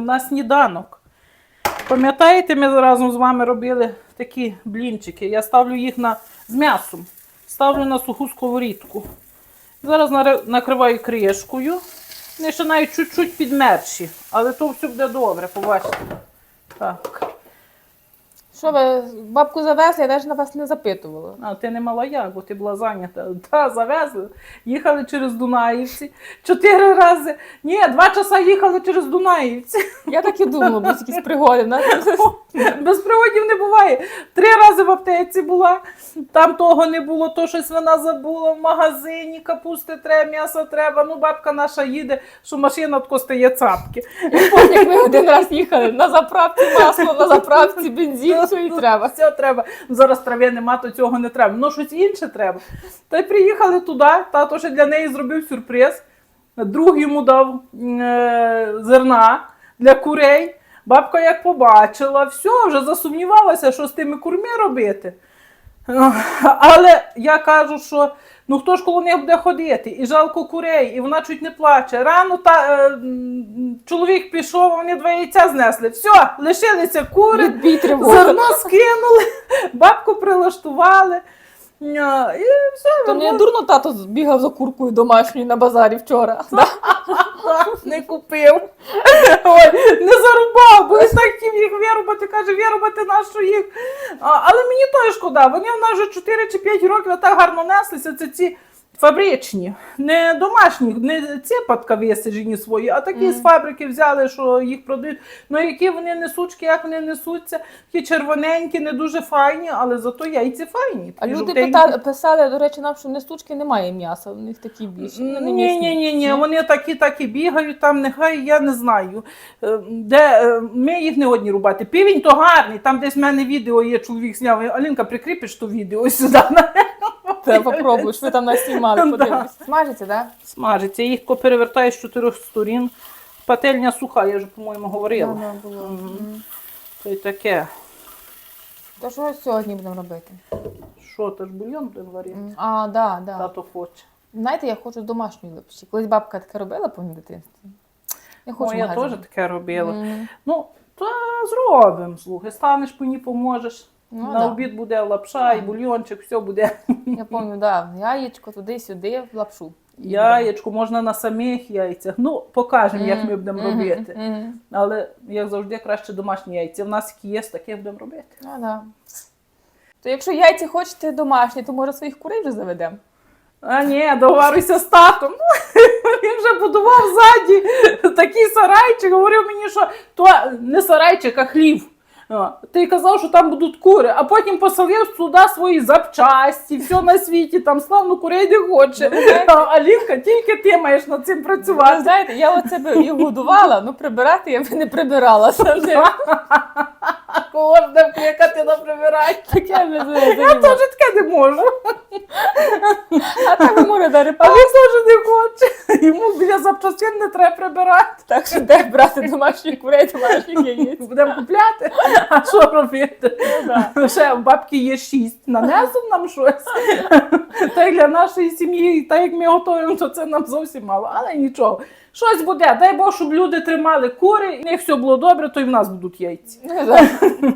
на сніданок. Пам'ятаєте, ми разом з вами робили такі блінчики. Я ставлю їх на, з м'ясом. Ставлю на суху сковорідку. Зараз накриваю кришкою. Вони ще навіть чуть-чуть підмерші, але то все буде добре, побачите. Так. Що ви бабку завезли, я навіть на вас не запитувала. А ти не мала як, бо ти була зайнята. Та, завезли. Їхали через Дунаївці. Чотири рази. Ні, два часа їхали через Дунаївці. Я так і думала, бо якісь пригоди. Без приводів не буває. Три рази в аптеці була, там того не було, то щось вона забула в магазині, капусти треба, м'ясо треба. Ну, бабка наша їде, що машина тако стає цапки. Як ми один раз їхали на заправці масло, на заправці бензин, все і треба. Все треба. Зараз трави нема, то цього не треба. Ну, щось інше треба. Та й приїхали туди, тато ще для неї зробив сюрприз. Друг йому дав е, зерна для курей. Бабка як побачила, все, вже засумнівалася, що з тими курми робити. Але я кажу, що ну хто ж коло них буде ходити? І жалко курей, і вона чуть не плаче. Рано та, е, чоловік пішов, вони два яйця знесли. Все, лишилися кури, зерно скинули, бабку прилаштували. І все, То не дурно тато бігав за куркою домашньою на базарі вчора. Да? не купив. Ой, не зарубав, бо він так хотів їх вирубати. Каже, вирубати нашу їх. А, але мені то шкода. Вони в нас вже 4 чи 5 років так гарно неслися. Це ці фабричні, не домашні, не цепатка висаджені свої, а такі Мгм. з фабрики взяли, що їх продають. Ну які вони несучки, як вони несуться, такі червоненькі, не дуже файні, але зато яйці файні. А люди питали, писали, до речі, нам, що нестучки немає м'яса, у них такі більші. Ні, ні, ні, ні, вони такі так і бігають, там нехай я не знаю. Е, Де е, ми їх не одні рубати. Півень то гарний, там десь в мене відео є, чоловік зняв. Алінка, прикріпиш то відео сюди. Треба попробуєш, ви там нас знімали, подивимось. Смажиться, так? Смажиться. Їх тако перевертаю з чотирьох сторін. Пательня суха, я вже, по-моєму, говорила. Мгм. То й таке. То що сьогодні будемо робити? Що, то ж бульйон будемо варити? А, да, да. Тато хоче. Знаєте, я хочу домашньої лапші. Колись бабка таке робила по дитинстві. Я хочу О, я теж таке робила. М, Ну, то зробимо, слухай. Станеш ній поможеш. Ну, На да. обід буде лапша, і бульйончик, все буде. Я пам'ятаю, да, яєчко туди-сюди, в лапшу. Яєчко можна на самих яйцях. Ну, покажемо, як ми будемо робити. Але як завжди, краще домашні яйця. В нас які є, таке будемо робити. Ну, да. То якщо яйця хочете домашні, то може своїх курей вже заведемо. А ні, договарюйся з татом. Він вже будував ззаді такий сарайчик. Говорив мені, що то не сарайчик, а хлів. Ти казав, що там будуть кури, а потім посадив сюди свої запчасті, все на світі, там славно курей не хоче. Ну, алівка, А Алінка, тільки ти маєш над цим Ви працювати. знаєте, я оце би і годувала, ну прибирати я би не прибирала. Кого ж не пікати на прибирати? Я теж таке не можу. А так би може дари А він теж не хоче. Йому біля запчастин не треба прибирати. Так що де брати домашніх курей, домашніх яєць. Будемо купляти. А що робити? Ще в бабки є шість. Нанесу нам щось. Та й для нашої сім'ї, так як ми готуємо, то це нам зовсім мало. Але нічого. Щось буде. Дай Бог, щоб люди тримали кури, і них все було добре, то й в нас будуть яйці. Ну.